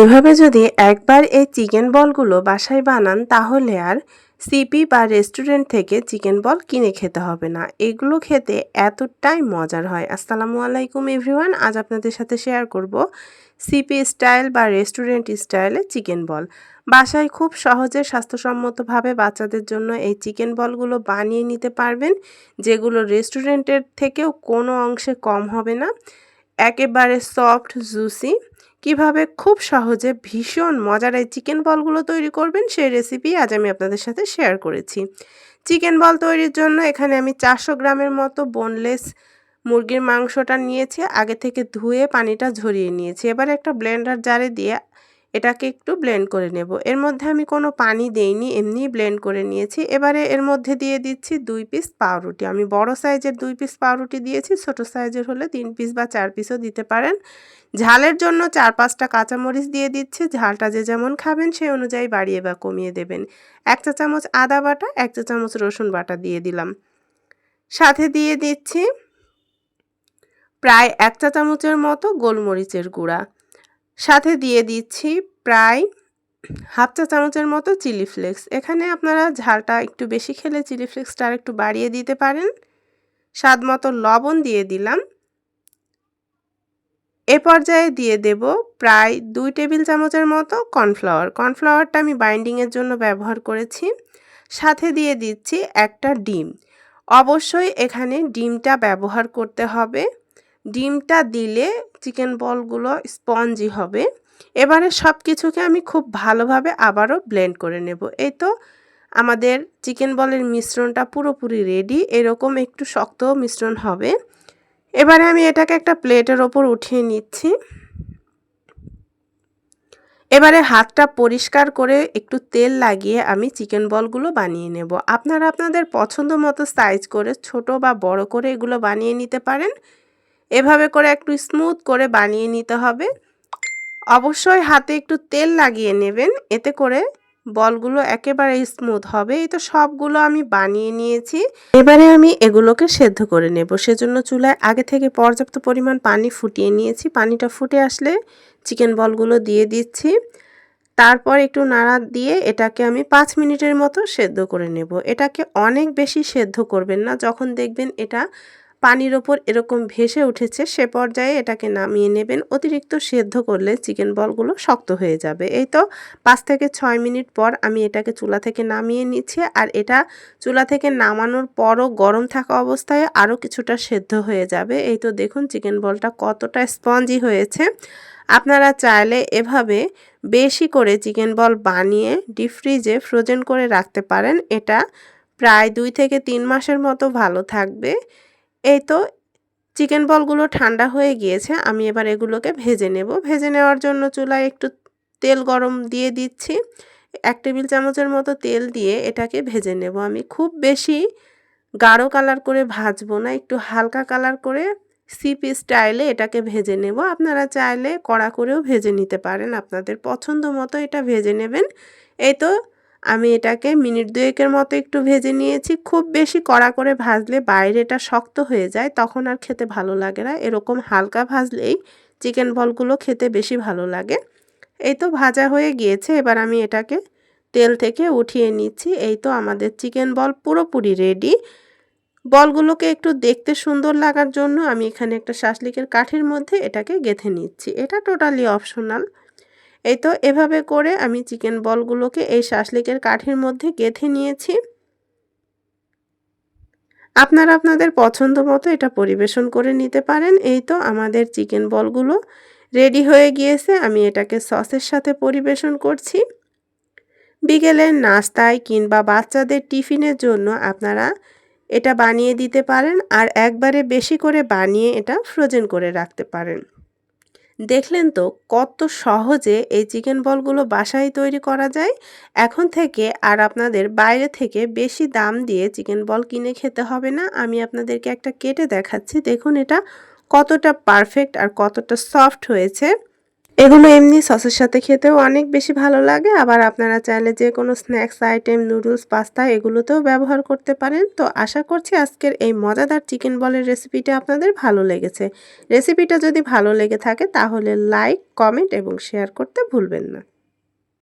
এভাবে যদি একবার এই চিকেন বলগুলো বাসায় বানান, তাহলে আর সিপি বা রেস্টুরেন্ট থেকে চিকেন বল কিনে খেতে হবে না। এগুলো খেতে এতটাই মজার হয়। আসসালামু আলাইকুম এভরিওয়ান, আজ আপনাদের সাথে শেয়ার করব সিপি স্টাইল বা রেস্টুরেন্ট স্টাইলে চিকেন বল। বাসায় খুব সহজে স্বাস্থ্যসম্মতভাবে বাচ্চাদের জন্য এই চিকেন বলগুলো বানিয়ে নিতে পারবেন, যেগুলো রেস্টুরেন্টের থেকেও কোনো অংশে কম হবে না। একেবারে সফট, জুসি কীভাবে খুব সহজে ভীষণ মজার এই চিকেন বলগুলো তৈরি করবেন সেই রেসিপি আজ আমি আপনাদের সাথে শেয়ার করেছি। চিকেন বল তৈরির জন্য এখানে আমি চারশো গ্রামের মতো বোনলেস মুরগির মাংসটা নিয়েছি, আগে থেকে ধুয়ে পানিটা ঝরিয়ে নিয়েছি। এবার একটা ব্লেন্ডার জারে দিয়ে এটাকে একটু ব্লেন্ড করে নেব। এর মধ্যে আমি কোনো পানি দেইনি এমনি ব্লেন্ড করে নিয়েছি। এবারে এর মধ্যে দিয়ে দিচ্ছি দুই পিস পাউরুটি। আমি বড় সাইজের দুই পিস পাউরুটি দিয়েছি, ছোট সাইজের হলে তিন পিস বা চার পিসও দিতে পারেন। ঝালের জন্য চার পাঁচটা কাঁচামরিচ দিয়ে দিচ্ছি। ঝালটা যে যেমন খাবেন, সেই অনুযায়ী বাড়িয়ে বা কমিয়ে দেবেন। এক চা চামচ আদা বাটা, এক চা চামচ রসুন বাটা দিয়ে দিলাম। সাথে দিয়ে দিচ্ছি প্রায় এক চা চামচের মতো গোলমরিচের গুঁড়া। সাথে দিয়ে দিচ্ছি প্রায় হাফ চা চামচের মতো চিলি ফ্লেক্স। এখানে আপনারা ঝালটা একটু বেশি খেলে চিলি ফ্লেক্সটা আর একটু বাড়িয়ে দিতে পারেন। স্বাদ মতো লবণ দিয়ে দিলাম। এ পর্যায়ে দিয়ে দেব প্রায় দুই টেবিল চামচের মতো কর্নফ্লাওয়ার। কর্নফ্লাওয়ারটা আমি বাইন্ডিংয়ের জন্য ব্যবহার করেছি। সাথে দিয়ে দিচ্ছি একটা ডিম। অবশ্যই এখানে ডিমটা ব্যবহার করতে হবে। ডিমটা দিলে চিকেন বলগুলো স্পঞ্জি হবে। এবারে সব কিছুকে আমি খুব ভালোভাবে আবারও ব্লেন্ড করে নেব। এই তো আমাদের চিকেন বলের মিশ্রণটা পুরোপুরি রেডি। এরকম একটু শক্ত মিশ্রণ হবে। এবারে আমি এটাকে একটা প্লেটের ওপর উঠিয়ে নিচ্ছি। এবারে হাতটা পরিষ্কার করে একটু তেল লাগিয়ে আমি চিকেন বলগুলো বানিয়ে নেব। আপনারা আপনাদের পছন্দ মতো সাইজ করে, ছোট বা বড় করে এগুলো বানিয়ে নিতে পারেন। এভাবে করে একটু স্মুথ করে বানিয়ে নিতে হবে। অবশ্যই হাতে একটু তেল লাগিয়ে নেবেন, এতে করে বলগুলো একেবারে স্মুথ হবে। এই তো সবগুলো আমি বানিয়ে নিয়েছি। এবারে আমি এগুলোকে সেদ্ধ করে নেব। সেজন্য চুলায় আগে থেকে পর্যাপ্ত পরিমাণ পানি ফুটিয়ে নিয়েছি। পানিটা ফুটে আসলে চিকেন বলগুলো দিয়ে দিচ্ছি। তারপর একটু নাড়া দিয়ে এটাকে আমি পাঁচ মিনিটের মতো সেদ্ধ করে নেব। এটাকে অনেক বেশি সেদ্ধ করবেন না। যখন দেখবেন এটা পানির ওপর এরকম ভেসে উঠেছে, সে পর্যায়ে এটাকে নামিয়ে নেবেন। অতিরিক্ত সেদ্ধ করলে চিকেন বলগুলো শক্ত হয়ে যাবে। এই তো পাঁচ থেকে ছয় মিনিট পর আমি এটাকে চুলা থেকে নামিয়ে নিচ্ছি আর এটা চুলা থেকে নামানোর পরও গরম থাকা অবস্থায় আরও কিছুটা সেদ্ধ হয়ে যাবে। এই তো দেখুন চিকেন বলটা কতটা স্পঞ্জি হয়েছে। আপনারা চাইলে এভাবে বেশি করে চিকেন বল বানিয়ে ডিপ ফ্রিজে ফ্রোজেন করে রাখতে পারেন। এটা প্রায় দুই থেকে তিন মাসের মতো ভালো থাকবে। এই তো চিকেন বলগুলো ঠান্ডা হয়ে গিয়েছে, আমি এবার এগুলোকে ভেজে নেব। ভেজে নেওয়ার জন্য চুলায় একটু তেল গরম দিয়ে দিচ্ছি। এক টেবিল চামচের মতো তেল দিয়ে এটাকে ভেজে নেব। আমি খুব বেশি গাঢ় কালার করে ভাজবো না, একটু হালকা কালার করে সিপি স্টাইলে এটাকে ভেজে নেব। আপনারা চাইলে কড়া করেও ভেজে নিতে পারেন, আপনাদের পছন্দ মতো এটা ভেজে নেবেন। এই তো আমি এটাকে মিনিট দুয়েকের মতো একটু ভেজে নিয়েছি। খুব বেশি কড়া করে ভাজলে বাইরেটা শক্ত হয়ে যায়, তখন আর খেতে ভালো লাগে না। এরকম হালকা ভাজলেই চিকেন বলগুলো খেতে বেশি ভালো লাগে। এই তো ভাজা হয়ে গিয়েছে, এবার আমি এটাকে তেল থেকে উঠিয়ে নিচ্ছি। এই তো আমাদের চিকেন বল পুরোপুরি রেডি। বলগুলোকে একটু দেখতে সুন্দর লাগার জন্য আমি এখানে একটা শাসলিকের কাঠের মধ্যে এটাকে গেঁথে নিচ্ছি। এটা টোটালি অপশনাল। এই তো এভাবে করে আমি চিকেন বলগুলোকে এই শাসলিকের কাঠির মধ্যে গেঁথে নিয়েছি। আপনারা আপনাদের পছন্দ মতো এটা পরিবেশন করে নিতে পারেন। এই তো আমাদের চিকেন বলগুলো রেডি হয়ে গিয়েছে। আমি এটাকে সসের সাথে পরিবেশন করছি। বিকেলের নাস্তায় কিংবা বাচ্চাদের টিফিনের জন্য আপনারা এটা বানিয়ে দিতে পারেন আর একবারে বেশি করে বানিয়ে এটা ফ্রোজেন করে রাখতে পারেন। দেখলেন তো কত সহজে এই চিকেন বলগুলো বাসায় তৈরি করা যায়? এখন থেকে আর আপনাদের বাইরে থেকে বেশি দাম দিয়ে চিকেন বল কিনে খেতে হবে না। আমি আপনাদেরকে একটা কেটে দেখাচ্ছি। দেখুন এটা কতটা পারফেক্ট আর কতটা সফট হয়েছে। এগুলো এমনি সসের সাথে খেতেও অনেক বেশি ভালো লাগে। আবার আপনারা চাইলে যে কোনো স্ন্যাক্স, আইটেম, নুডলস, পাস্তা এগুলোতেও ব্যবহার করতে পারেন। তো আশা করছি আজকের এই মজাদার চিকেন বলের রেসিপিটা আপনাদের ভালো লেগেছে। রেসিপিটা যদি ভালো লেগে থাকে তাহলে লাইক, কমেন্ট এবং শেয়ার করতে ভুলবেন না।